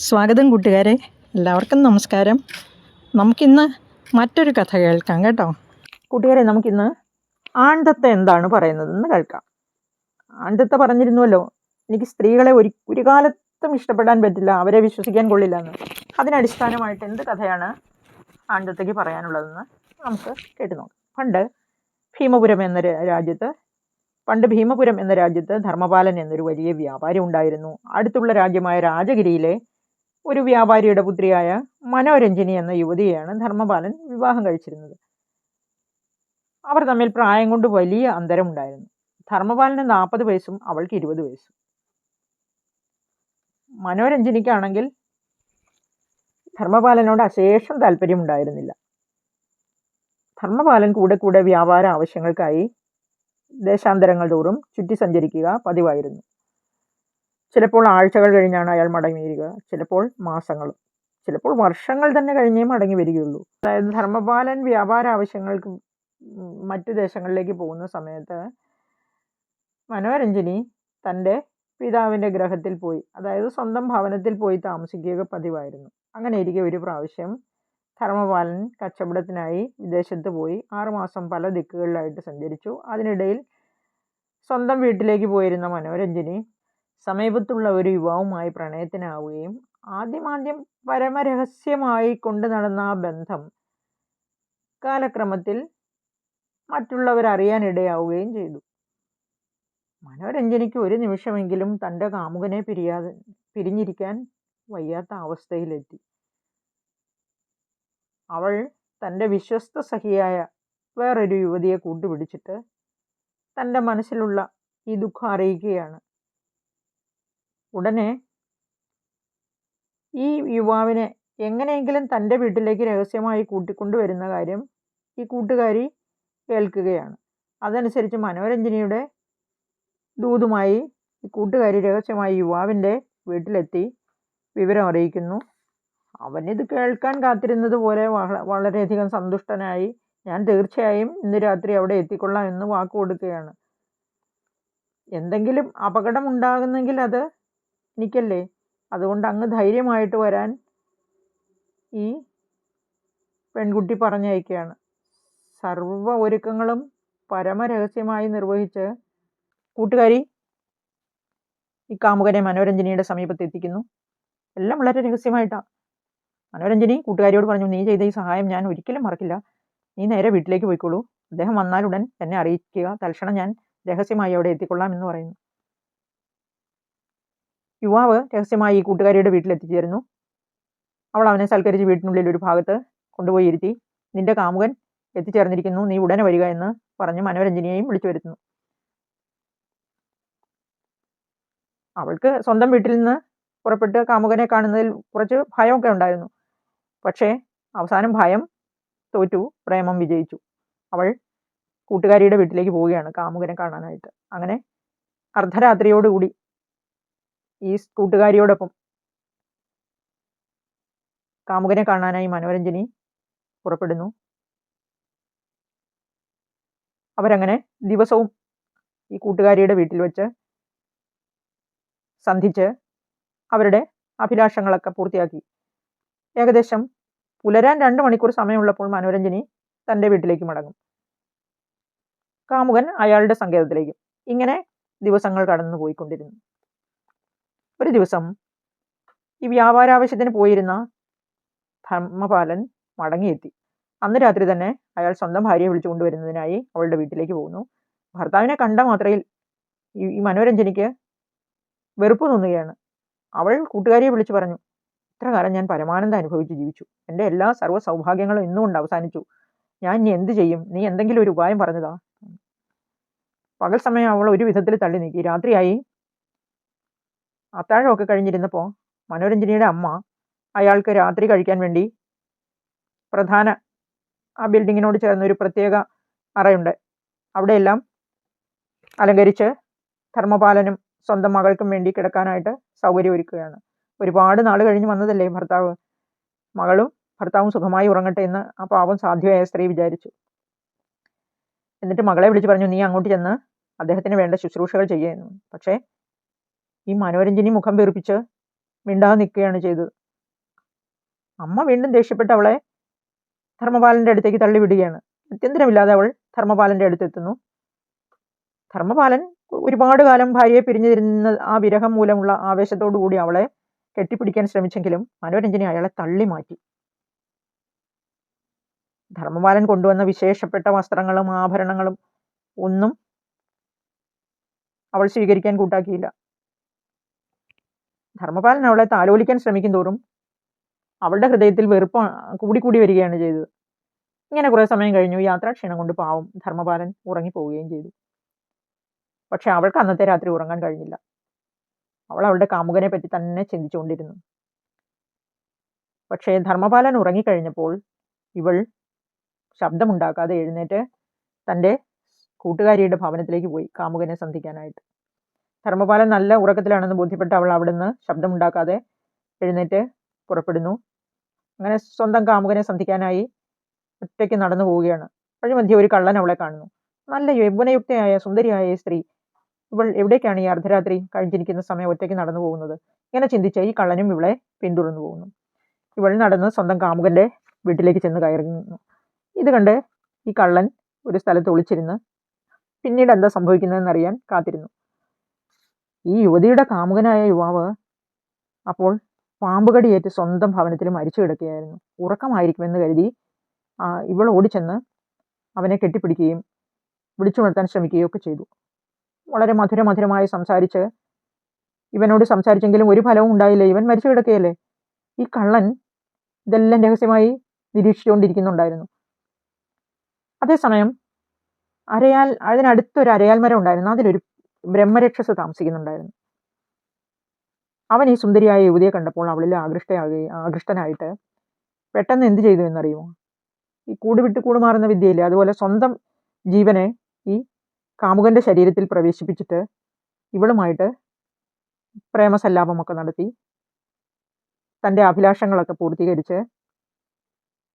സ്വാഗതം കൂട്ടുകാരെ. എല്ലാവർക്കും നമസ്കാരം. നമുക്കിന്ന് മറ്റൊരു കഥ കേൾക്കാം കേട്ടോ. കൂട്ടുകാരെ നമുക്കിന്ന് ആണ്ടത്തെ എന്താണ് പറയുന്നതെന്ന് കേൾക്കാം. ആണ്ടത്തെ പറഞ്ഞിരുന്നുവല്ലോ എനിക്ക് സ്ത്രീകളെ ഒരു ഒരു കാലത്തും ഇഷ്ടപ്പെടാൻ പറ്റില്ല അവരെ വിശ്വസിക്കാൻ കൊള്ളില്ല എന്ന്. അതിനടിസ്ഥാനമായിട്ട് എന്ത് കഥയാണ് ആണ്ടത്തേക്ക് പറയാനുള്ളതെന്ന് നമുക്ക് കേട്ടു നോക്കാം. പണ്ട് ഭീമപുരം എന്ന രാജ്യത്ത് പണ്ട് ഭീമപുരം എന്ന രാജ്യത്ത് ധർമ്മപാലൻ എന്നൊരു വലിയ വ്യാപാരി ഉണ്ടായിരുന്നു. അടുത്തുള്ള രാജ്യമായ രാജഗിരിയിലെ ഒരു വ്യാപാരിയുടെ പുത്രിയായ മനോരഞ്ജിനി എന്ന യുവതിയെയാണ് ധർമ്മപാലൻ വിവാഹം കഴിച്ചിരുന്നത്. അവർ തമ്മിൽ പ്രായം കൊണ്ട് വലിയ അന്തരമുണ്ടായിരുന്നു. ധർമ്മപാലന് നാൽപ്പത് വയസ്സും അവൾക്ക് ഇരുപത് വയസ്സും. മനോരഞ്ജനിക്കാണെങ്കിൽ ധർമ്മപാലനോട് അശേഷം താല്പര്യമുണ്ടായിരുന്നില്ല. ധർമ്മപാലൻ കൂടെ കൂടെ വ്യാപാര ആവശ്യങ്ങൾക്കായി ദേശാന്തരങ്ങൾ തോറും ചുറ്റി സഞ്ചരിക്കുക പതിവായിരുന്നു. ചിലപ്പോൾ ആഴ്ചകൾ കഴിഞ്ഞാണ് അയാൾ മടങ്ങി വരിക ചിലപ്പോൾ മാസങ്ങൾ ചിലപ്പോൾ വർഷങ്ങൾ തന്നെ കഴിഞ്ഞേ മടങ്ങി വരികയുള്ളൂ. അതായത് ധർമ്മപാലൻ വ്യാപാര ആവശ്യങ്ങൾക്ക് മറ്റു ദേശങ്ങളിലേക്ക് പോകുന്ന സമയത്ത് മനോരഞ്ജനി തന്റെ പിതാവിന്റെ ഗ്രഹത്തിൽ പോയി അതായത് സ്വന്തം ഭവനത്തിൽ പോയി താമസിക്കുക പതിവായിരുന്നു. അങ്ങനെ ഇരിക്കെ ഒരു പ്രാവശ്യം ധർമ്മപാലൻ കച്ചവടത്തിനായി വിദേശത്ത് പോയി ആറുമാസം പല ദിക്കുകളിലായിട്ട് സഞ്ചരിച്ചു. അതിനിടയിൽ സ്വന്തം വീട്ടിലേക്ക് പോയിരുന്ന മനോരഞ്ജനി സമീപത്തുള്ള ഒരു യുവാവുമായി പ്രണയത്തിനാവുകയും ആദ്യമാദ്യം പരമരഹസ്യമായി കൊണ്ടു നടന്ന ആ ബന്ധം കാലക്രമത്തിൽ മറ്റുള്ളവരറിയാനിടയാവുകയും ചെയ്തു. മനോരഞ്ജനിക്ക് ഒരു നിമിഷമെങ്കിലും തന്റെ കാമുകനെ പിരിയാതെ പിരിഞ്ഞിരിക്കാൻ വയ്യാത്ത അവസ്ഥയിലെത്തി. അവൾ തന്റെ വിശ്വസ്ത സഖിയായ വേറൊരു യുവതിയെ കൂട്ടുപിടിച്ചിട്ട് തന്റെ മനസ്സിലുള്ള ഈ ദുഃഖം അറിയിക്കുകയാണ്. ഉടനെ ഈ യുവാവിനെ എങ്ങനെയെങ്കിലും തന്റെ വീട്ടിലേക്ക് രഹസ്യമായി കൂട്ടിക്കൊണ്ടുവരുന്ന കാര്യം ഈ കൂട്ടുകാരി കേൾക്കുകയാണ്. അതനുസരിച്ച് മനോരഞ്ജനിയുടെ ദൂതുമായി ഈ കൂട്ടുകാരി രഹസ്യമായി യുവാവിന്റെ വീട്ടിലെത്തി വിവരം അറിയിക്കുന്നു. അവനിത് കേൾക്കാൻ കാത്തിരുന്നത് പോലെ വള- വളരെയധികം സന്തുഷ്ടനായി ഞാൻ തീർച്ചയായും ഇന്ന് രാത്രി അവിടെ എത്തിക്കൊള്ളാം എന്ന് വാക്ക് കൊടുക്കുകയാണ്. എന്തെങ്കിലും അപകടം ഉണ്ടാകുന്നെങ്കിൽ അത് എനിക്കല്ലേ അതുകൊണ്ട് അങ്ങ് ധൈര്യമായിട്ട് വരാൻ ഈ പെൺകുട്ടി പറഞ്ഞയക്കുകയാണ്. സർവ ഒരുക്കങ്ങളും പരമരഹസ്യമായി നിർവഹിച്ച് കൂട്ടുകാരി ഈ കാമുകനെ മനോരഞ്ജനിയുടെ സമീപത്ത് എത്തിക്കുന്നു എല്ലാം വളരെ രഹസ്യമായിട്ടാണ് മനോരഞ്ജനി കൂട്ടുകാരിയോട് പറഞ്ഞു നീ ചെയ്ത ഈ സഹായം ഞാൻ ഒരിക്കലും മറക്കില്ല. നീ നേരെ വീട്ടിലേക്ക് പോയിക്കോളൂ. അദ്ദേഹം വന്നാലുടൻ എന്നെ അറിയിക്കുക. തൽക്ഷണം ഞാൻ രഹസ്യമായി അവിടെ എത്തിക്കൊള്ളാം എന്ന് പറയുന്നു. യുവാവ് രഹസ്യമായി ഈ കൂട്ടുകാരിയുടെ വീട്ടിലെത്തിച്ചേരുന്നു. അവൾ അവനെ സൽക്കരിച്ച് വീട്ടിനുള്ളിൽ ഒരു ഭാഗത്ത് കൊണ്ടുപോയി ഇരുത്തി നിന്റെ കാമുകൻ എത്തിച്ചേർന്നിരിക്കുന്നു നീ ഉടനെ വരിക എന്ന് പറഞ്ഞ് മനോരഞ്ജനിയെയും വിളിച്ചു വരുത്തുന്നു. അവൾക്ക് സ്വന്തം വീട്ടിൽ നിന്ന് പുറപ്പെട്ട് കാമുകനെ കാണുന്നതിൽ കുറച്ച് ഭയമൊക്കെ ഉണ്ടായിരുന്നു. പക്ഷേ അവസാനം ഭയം തോറ്റു പ്രേമം വിജയിച്ചു. അവൾ കൂട്ടുകാരിയുടെ വീട്ടിലേക്ക് പോവുകയാണ് കാമുകനെ കാണാനായിട്ട്. അങ്ങനെ അർദ്ധരാത്രിയോടുകൂടി ഈ കൂട്ടുകാരിയോടൊപ്പം. കാമുകനെ കാണാനായി മനോരഞ്ജനി പുറപ്പെടുന്നു. അവരങ്ങനെ ദിവസവും ഈ കൂട്ടുകാരിയുടെ വീട്ടിൽ വെച്ച് സന്ധിച്ച് അവരുടെ അഭിലാഷങ്ങളൊക്കെ പൂർത്തിയാക്കി. ഏകദേശം പുലരാൻ രണ്ട് മണിക്കൂർ സമയമുള്ളപ്പോൾ മനോരഞ്ജനി തന്റെ വീട്ടിലേക്ക് മടങ്ങും. കാമുകൻ അയാളുടെ സങ്കേതത്തിലേക്കും. ഇങ്ങനെ ദിവസങ്ങൾ കടന്നു പോയിക്കൊണ്ടിരുന്നു ഒരു ദിവസം ഈ വ്യാപാരാവശ്യത്തിന് പോയിരുന്ന ധർമ്മപാലൻ മടങ്ങിയെത്തി. അന്ന് രാത്രി തന്നെ അയാൾ സ്വന്തം ഭാര്യയെ വിളിച്ചു കൊണ്ടുവരുന്നതിനായി അവളുടെ വീട്ടിലേക്ക് പോകുന്നു. ഭർത്താവിനെ കണ്ട മാത്രയിൽ ഈ മനോരഞ്ജനിക്ക് വെറുപ്പ് തോന്നുകയാണ്. അവൾ കൂട്ടുകാരിയെ വിളിച്ചു പറഞ്ഞു ഇത്ര കാലം ഞാൻ പരമാനന്ദം അനുഭവിച്ച് ജീവിച്ചു. എന്റെ എല്ലാ സർവ സൗഭാഗ്യങ്ങളും ഇന്നുകൊണ്ട് അവസാനിച്ചു. ഞാൻ ഇനി എന്ത് ചെയ്യും? നീ എന്തെങ്കിലും ഒരു ഉപായം പറഞ്ഞതാ. പകൽ സമയം അവൾ ഒരു വിധത്തിൽ തള്ളി നീക്കി. രാത്രിയായി അത്താഴമൊക്കെ കഴിഞ്ഞിരുന്നപ്പോൾ മനോരഞ്ജനിയുടെ അമ്മ അയാൾക്ക് രാത്രി കഴിക്കാൻ വേണ്ടി പ്രധാന ആ ബിൽഡിങ്ങിനോട് ചേർന്ന ഒരു പ്രത്യേക അറയുണ്ട്. അവിടെയെല്ലാം അലങ്കരിച്ച് ധർമ്മപാലനും സ്വന്തം മകൾക്കും വേണ്ടി കിടക്കാനായിട്ട് സൗകര്യം ഒരുക്കുകയാണ്. ഒരുപാട് നാൾ കഴിഞ്ഞ് വന്നതല്ലേ ഭർത്താവ്? മകളും ഭർത്താവും സുഖമായി ഉറങ്ങട്ടെ എന്ന് ആ പാവം സാധ്യമായ സ്ത്രീ വിചാരിച്ചു. എന്നിട്ട് മകളെ വിളിച്ചു പറഞ്ഞു നീ അങ്ങോട്ട് ചെന്ന് അദ്ദേഹത്തിന് വേണ്ട ശുശ്രൂഷകൾ ചെയ്യുന്നു പക്ഷേ ഈ മനോരഞ്ജനി മുഖം വീർപ്പിച്ച് മിണ്ടാതെ നിൽക്കുകയാണ് ചെയ്തത്. അമ്മ വീണ്ടും ദേഷ്യപ്പെട്ട് അവളെ ധർമ്മപാലന്റെ അടുത്തേക്ക് തള്ളിവിടുകയാണ്. അത്യന്തരമില്ലാതെ അവൾ ധർമ്മപാലന്റെ അടുത്തെത്തുന്നു. ധർമ്മപാലൻ ഒരുപാട് കാലം ഭാര്യയെ പിരിഞ്ഞിരുന്ന ആ വിരഹം മൂലമുള്ള ആവേശത്തോടു കൂടി അവളെ കെട്ടിപ്പിടിക്കാൻ ശ്രമിച്ചെങ്കിലും മനോരഞ്ജനെ അയാളെ തള്ളി മാറ്റി ധർമ്മപാലൻ കൊണ്ടുവന്ന വിശേഷപ്പെട്ട വസ്ത്രങ്ങളും ആഭരണങ്ങളും ഒന്നും അവൾ സ്വീകരിക്കാൻ കൂട്ടാക്കിയില്ല. ധർമ്മപാലൻ അവളെ താലോലിക്കാൻ ശ്രമിക്കും തോറും അവളുടെ ഹൃദയത്തിൽ വെറുപ്പ് കൂടിക്കൂടി വരികയാണ് ചെയ്തത്. ഇങ്ങനെ കുറേ സമയം കഴിഞ്ഞു. യാത്രാക്ഷീണം കൊണ്ട് പാവം ധർമ്മപാലൻ ഉറങ്ങിപ്പോവുകയും ചെയ്തു. പക്ഷെ അവൾക്ക് അന്നത്തെ രാത്രി ഉറങ്ങാൻ കഴിഞ്ഞില്ല. അവൾ അവളുടെ കാമുകനെ പറ്റി തന്നെ ചിന്തിച്ചുകൊണ്ടിരുന്നു. പക്ഷേ ധർമ്മപാലൻ ഉറങ്ങിക്കഴിഞ്ഞപ്പോൾ ഇവൾ ശബ്ദമുണ്ടാക്കാതെ എഴുന്നേറ്റ് തന്റെ കൂട്ടുകാരിയുടെ ഭവനത്തിലേക്ക് പോയി കാമുകനെ സന്ധിക്കാനായിട്ട്. ധർമ്മപാലൻ നല്ല ഉറക്കത്തിലാണെന്ന് ബോധ്യപ്പെട്ട് അവൾ അവിടുന്ന് ശബ്ദമുണ്ടാക്കാതെ എഴുന്നേറ്റ് പുറപ്പെടുന്നു. അങ്ങനെ സ്വന്തം കാമുകനെ സന്ധിക്കാനായി ഒറ്റയ്ക്ക് നടന്നു പോവുകയാണ്. വഴിമധ്യ ഒരു കള്ളൻ അവളെ കാണുന്നു. നല്ല യൗവനയുക്തയായ സുന്ദരിയായ സ്ത്രീ. ഇവൾ എവിടേക്കാണ് ഈ അർദ്ധരാത്രി കഴിഞ്ഞിരിക്കുന്ന സമയം ഒറ്റയ്ക്ക് നടന്നു പോകുന്നത്? ഇങ്ങനെ ചിന്തിച്ച ഈ കള്ളനും ഇവളെ പിന്തുടർന്നു പോകുന്നു. ഇവൾ നടന്ന് സ്വന്തം കാമുകന്റെ വീട്ടിലേക്ക് ചെന്ന് കയറുന്നു. ഇത് കണ്ട് ഈ കള്ളൻ ഒരു സ്ഥലത്ത് ഒളിച്ചിരുന്ന് പിന്നീട് എന്താ സംഭവിക്കുന്നതെന്ന് അറിയാൻ കാത്തിരുന്നു. ഈ യുവതിയുടെ കാമുകനായ യുവാവ് അപ്പോൾ പാമ്പുകടിയേറ്റ് സ്വന്തം ഭവനത്തിൽ മരിച്ചു കിടക്കുകയായിരുന്നു. ഉറക്കമായിരിക്കുമെന്ന് കരുതി ഇവൾ ഓടിച്ചെന്ന് അവനെ കെട്ടിപ്പിടിക്കുകയും വിളിച്ചുണർത്താൻ ശ്രമിക്കുകയും ഒക്കെ ചെയ്തു. വളരെ മധുരമധുരമായി സംസാരിച്ച് ഇവനോട് സംസാരിച്ചെങ്കിലും ഒരു ഫലവും ഉണ്ടായില്ല. ഇവൻ മരിച്ചു കിടക്കുകയല്ലേ? ഈ കള്ളൻ ഇതെല്ലാം രഹസ്യമായി നിരീക്ഷിച്ചുകൊണ്ടിരിക്കുന്നുണ്ടായിരുന്നു. അതേസമയം അരയാൽ അതിനടുത്തൊരു അരയാൽ മരം ഉണ്ടായിരുന്നു. അതിലൊരു ബ്രഹ്മരക്ഷസ് താമസിക്കുന്നുണ്ടായിരുന്നു. അവൻ ഈ സുന്ദരിയായ യുവതിയെ കണ്ടപ്പോൾ അവളിൽ ആകൃഷ്ടയാകുകയും ആകൃഷ്ടനായിട്ട് പെട്ടെന്ന് എന്ത് ചെയ്തു എന്നറിയുമോ? ഈ കൂടുവിട്ട് കൂടുമാറുന്ന കൂട് മാറുന്ന വിദ്യയില്ലേ? അതുപോലെ സ്വന്തം ജീവനെ ഈ കാമുകന്റെ ശരീരത്തിൽ പ്രവേശിപ്പിച്ചിട്ട് ഇവളുമായിട്ട് പ്രേമസല്ലാപമൊക്കെ നടത്തി തന്റെ അഭിലാഷങ്ങളൊക്കെ പൂർത്തീകരിച്ച്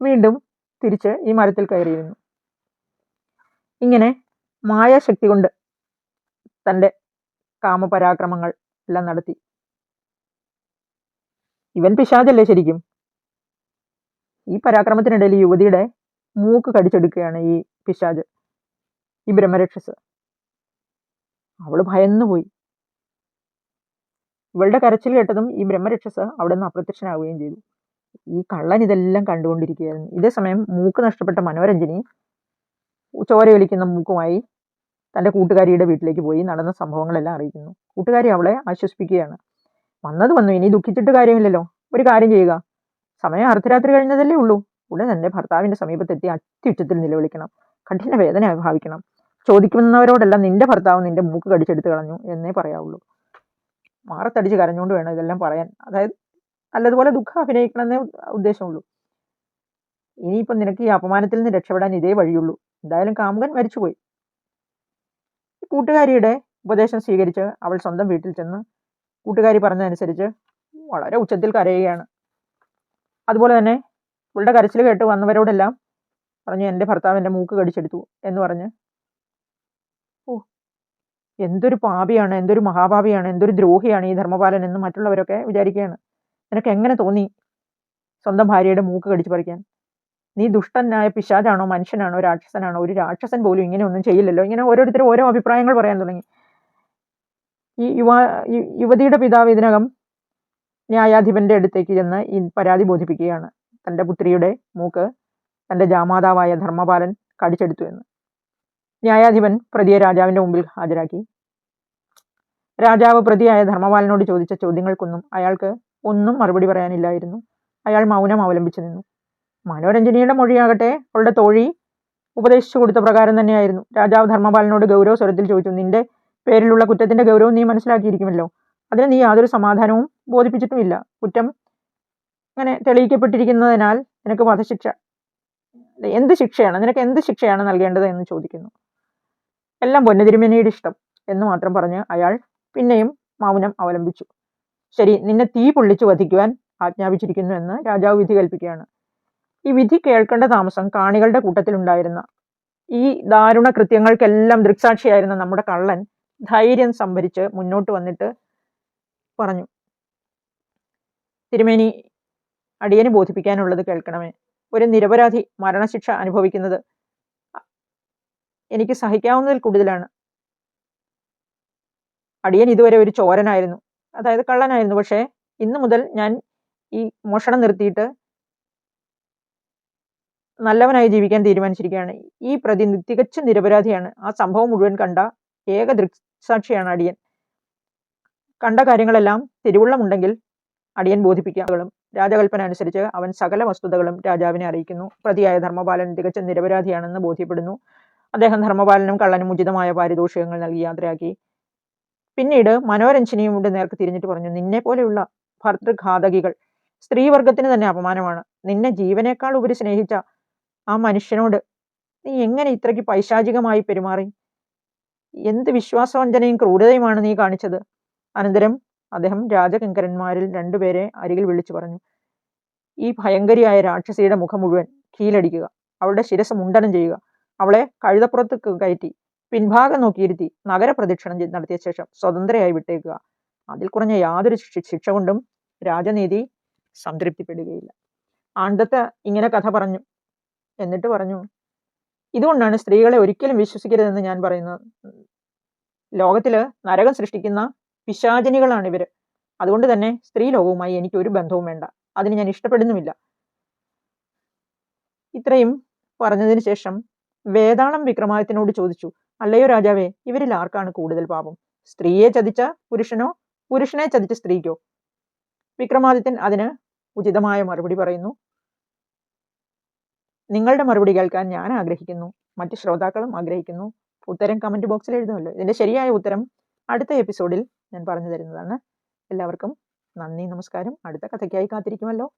വീണ്ടും തിരിച്ച് ഈ മരത്തിൽ കയറിയിരുന്നു. ഇങ്ങനെ മായാശക്തി കൊണ്ട് തന്റെ കാമപരാക്രമങ്ങൾ എല്ലാം നടത്തി. ഇവൻ പിശാചല്ലേ ശരിക്കും? ഈ പരാക്രമത്തിനിടയിൽ യുവതിയുടെ മൂക്ക് കടിച്ചെടുക്കുകയാണ് ഈ പിശാജ് ഈ ബ്രഹ്മരക്ഷസ്. അവൾ ഭയന്നുപോയി ഇവളുടെ കരച്ചിൽ കേട്ടതും ഈ ബ്രഹ്മരക്ഷസ് അവിടെ നിന്ന് അപ്രത്യക്ഷനാവുകയും ചെയ്തു. ഈ കള്ളൻ ഇതെല്ലാം കണ്ടുകൊണ്ടിരിക്കുകയായിരുന്നു. ഇതേ സമയം മൂക്ക് നഷ്ടപ്പെട്ട മനോരഞ്ജനി വിളിക്കുന്ന മൂക്കുമായി തന്റെ കൂട്ടുകാരിയുടെ വീട്ടിലേക്ക് പോയി നടന്ന സംഭവങ്ങളെല്ലാം അറിയിക്കുന്നു. കൂട്ടുകാരി അവളെ ആശ്വസിപ്പിക്കുകയാണ്. വന്നത് വന്നു. ഇനി ദുഃഖിച്ചിട്ട് കാര്യമില്ലല്ലോ. ഒരു കാര്യം ചെയ്യുക. സമയം അർദ്ധരാത്രി കഴിഞ്ഞതല്ലേ ഉള്ളൂ. ഉടൻ തന്നെ ഭർത്താവിന്റെ സമീപത്തെത്തി അത്യുച്ചത്തിൽ നിലവിളിക്കണം. കഠിന വേദന അനുഭവിക്കണം ചോദിക്കുന്നവരോടെല്ലാം നിന്റെ ഭർത്താവ് നിന്റെ മൂക്ക് കടിച്ചെടുത്ത് കളഞ്ഞു എന്നേ പറയാവുള്ളൂ. മാറത്തടിച്ച് കരഞ്ഞുകൊണ്ട് വേണം ഇതെല്ലാം പറയാൻ. അതായത് നല്ലതുപോലെ ദുഃഖം അഭിനയിക്കണമെന്നേ ഉദ്ദേശമുള്ളൂ. ഇനിയിപ്പം നിനക്ക് ഈ അപമാനത്തിൽ നിന്ന് രക്ഷപ്പെടാൻ ഇതേ വഴിയുള്ളൂ. എന്തായാലും കാമുകൻ മരിച്ചുപോയി. കൂട്ടുകാരിയുടെ ഉപദേശം സ്വീകരിച്ച് അവൾ സ്വന്തം വീട്ടിൽ ചെന്ന് കൂട്ടുകാരി പറഞ്ഞതനുസരിച്ച് വളരെ ഉച്ചത്തിൽ കരയുകയാണ്. അതുപോലെ തന്നെ ഇവളുടെ കരച്ചിൽ കേട്ട് വന്നവരോടെല്ലാം പറഞ്ഞു എന്റെ ഭർത്താവ് എന്റെ മൂക്ക് കടിച്ചെടുത്തു എന്ന് പറഞ്ഞ് ഓ എന്തൊരു പാപിയാണ് എന്തൊരു മഹാപാപിയാണ് എന്തൊരു ദ്രോഹിയാണ് ഈ ധർമ്മപാലൻ എന്ന് മറ്റുള്ളവരൊക്കെ വിചാരിക്കുകയാണ്. നിനക്ക് എങ്ങനെ തോന്നി സ്വന്തം ഭാര്യയുടെ മൂക്ക് കടിച്ചു പറിക്കാൻ? നീ ദുഷ്ടനായ പിശാചാണോ മനുഷ്യനാണോ രാക്ഷസനാണോ ഒരു രാക്ഷസൻ പോലും ഇങ്ങനെ ഒന്നും ചെയ്യില്ലല്ലോ. ഇങ്ങനെ ഓരോരുത്തരും ഓരോ അഭിപ്രായങ്ങൾ പറയാൻ തുടങ്ങി. ഈ യുവ യുവതിയുടെ പിതാവ് ഇതിനകം ന്യായാധിപന്റെ അടുത്തേക്ക് ചെന്ന് ഈ പരാതി ബോധിപ്പിക്കുകയാണ്. തന്റെ പുത്രിയുടെ മൂക്ക് തന്റെ ജാമാതാവായ ധർമ്മപാലൻ കടിച്ചെടുത്തു എന്ന്. ന്യായാധിപൻ പ്രതിയെ രാജാവിന്റെ മുമ്പിൽ ഹാജരാക്കി. രാജാവ് പ്രതിയായ ധർമ്മപാലനോട് ചോദിച്ച ചോദ്യങ്ങൾക്കൊന്നും അയാൾക്ക് ഒന്നും മറുപടി പറയാനില്ലായിരുന്നു. അയാൾ മൗനം അവലംബിച്ചു നിന്നു. മനോരഞ്ജനിയുടെ മൊഴിയാകട്ടെ അവളുടെ തോഴി ഉപദേശിച്ചു കൊടുത്ത പ്രകാരം തന്നെയായിരുന്നു. രാജാവ് ധർമ്മപാലനോട് ഗൗരവ സ്വരത്തിൽ ചോദിച്ചു നിന്റെ പേരിലുള്ള കുറ്റത്തിന്റെ ഗൗരവം നീ മനസ്സിലാക്കിയിരിക്കുമല്ലോ. അതിന് നീ യാതൊരു സമാധാനവും ബോധിപ്പിച്ചിട്ടുമില്ല. കുറ്റം അങ്ങനെ തെളിയിക്കപ്പെട്ടിരിക്കുന്നതിനാൽ നിനക്ക് വധശിക്ഷ. എന്ത് ശിക്ഷയാണ്? നിനക്ക് എന്ത് ശിക്ഷയാണ് നൽകേണ്ടത്? എന്ന് ചോദിക്കുന്നു. എല്ലാം പൊന്നതിരുമേനയുടെ ഇഷ്ടം എന്ന് മാത്രം പറഞ്ഞ് അയാൾ പിന്നെയും മൗനം അവലംബിച്ചു. ശരി നിന്നെ തീ പൊള്ളിച്ചു വധിക്കുവാൻ ആജ്ഞാപിച്ചിരിക്കുന്നു എന്ന് രാജാവ് വിധി കൽപ്പിക്കുകയാണ്. ഈ വിധി കേൾക്കേണ്ട താമസം കാണികളുടെ കൂട്ടത്തിലുണ്ടായിരുന്ന. ഈ ദാരുണ കൃത്യങ്ങൾക്കെല്ലാം ദൃക്സാക്ഷിയായിരുന്ന നമ്മുടെ കള്ളൻ ധൈര്യം സംഭരിച്ച് മുന്നോട്ട് വന്നിട്ട് പറഞ്ഞു. തിരുമേനി അടിയന് ബോധിപ്പിക്കാനുള്ളത് കേൾക്കണമേ. ഒരു നിരപരാധി മരണശിക്ഷ അനുഭവിക്കുന്നത് എനിക്ക് സഹിക്കാവുന്നതിൽ കൂടുതലാണ്. അടിയൻ ഇതുവരെ ഒരു ചോരനായിരുന്നു. അതായത് കള്ളനായിരുന്നു. പക്ഷേ ഇന്നു മുതൽ ഞാൻ ഈ മോഷണം നിർത്തിയിട്ട് നല്ലവനായി ജീവിക്കാൻ തീരുമാനിച്ചിരിക്കുകയാണ്. ഈ പ്രതി തികച്ചും നിരപരാധിയാണ്. ആ സംഭവം മുഴുവൻ കണ്ട ഏക ദൃക്സാക്ഷിയാണ് അടിയൻ. കണ്ട കാര്യങ്ങളെല്ലാം തിരുവുള്ളമുണ്ടെങ്കിൽ അടിയൻ ബോധിപ്പിക്കാകളും രാജകൽപ്പന അനുസരിച്ച് അവൻ സകല വസ്തുതകളും രാജാവിനെ അറിയിക്കുന്നു. പ്രതിയായ ധർമ്മപാലൻ തികച്ചും നിരപരാധിയാണെന്ന് ബോധ്യപ്പെടുന്നു. അദ്ദേഹം ധർമ്മപാലനും കള്ളനും ഉചിതമായ പാരിതോഷികങ്ങൾ നൽകി യാത്രയാക്കി. പിന്നീട് മനോരഞ്ജനിയുടെ നേർക്ക് തിരിഞ്ഞിട്ട് പറഞ്ഞു നിന്നെ പോലെയുള്ള ഭർതൃഘാതകികൾ സ്ത്രീവർഗത്തിന് തന്നെ അപമാനമാണ്. നിന്നെ ജീവനേക്കാൾ ഉപരി സ്നേഹിച്ച ആ മനുഷ്യനോട് നീ എങ്ങനെ ഇത്രയ്ക്ക് പൈശാചികമായി പെരുമാറി? എന്ത് വിശ്വാസവഞ്ചനയും ക്രൂരതയുമാണ് നീ കാണിച്ചത്? അനന്തരം അദ്ദേഹം രാജകിങ്കരന്മാരിൽ രണ്ടുപേരെ അരികിൽ വിളിച്ചു പറഞ്ഞു. ഈ ഭയങ്കരിയായ രാക്ഷസിയുടെ മുഖം മുഴുവൻ കീലടിക്കുക അവളുടെ ശിരസ് മുണ്ടനം ചെയ്യുക അവളെ കഴുതപ്പുറത്ത് കയറ്റി പിൻഭാഗം നോക്കിയിരുത്തി നഗരപ്രദക്ഷിണം നടത്തിയ ശേഷം സ്വതന്ത്രയായി വിട്ടേക്കുക. അതിൽ കുറഞ്ഞ യാതൊരു ശിക്ഷ കൊണ്ടും രാജനീതി സംതൃപ്തിപ്പെടുകയില്ല. ആണ്ടത്ത് ഇങ്ങനെ കഥ പറഞ്ഞു. എന്നിട്ട് പറഞ്ഞു ഇതുകൊണ്ടാണ് സ്ത്രീകളെ ഒരിക്കലും വിശ്വസിക്കരുതെന്ന് ഞാൻ പറയുന്നത്. ലോകത്തിൽ നരകം സൃഷ്ടിക്കുന്ന പിശാചിനികളാണ് ഇവർ. അതുകൊണ്ട് തന്നെ സ്ത്രീ ലോകവുമായി എനിക്ക് ഒരു ബന്ധവും വേണ്ട. അതിന് ഞാൻ ഇഷ്ടപ്പെടുന്നുമില്ല. ഇത്രയും പറഞ്ഞതിന് ശേഷം വേതാളം വിക്രമാദിത്യനോട് ചോദിച്ചു അല്ലയോ രാജാവേ ഇവരിൽ ആർക്കാണ് കൂടുതൽ പാപം? സ്ത്രീയെ ചതിച്ച പുരുഷനോ പുരുഷനെ ചതിച്ച സ്ത്രീക്കോ? വിക്രമാദിത്യൻ അതിന് ഉചിതമായ മറുപടി പറയുന്നു നിങ്ങളുടെ മറുപടി കേൾക്കാൻ ഞാൻ ആഗ്രഹിക്കുന്നു. മറ്റ് ശ്രോതാക്കളും ആഗ്രഹിക്കുന്നു. ഉത്തരം കമന്റ് ബോക്സിൽ എഴുതുമല്ലോ. ഇതിന്റെ ശരിയായ ഉത്തരം അടുത്ത എപ്പിസോഡിൽ ഞാൻ പറഞ്ഞു തരുന്നതാണ്. എല്ലാവർക്കും നന്ദി നമസ്കാരം. അടുത്ത കഥയ്ക്കായി കാത്തിരിക്കുമല്ലോ.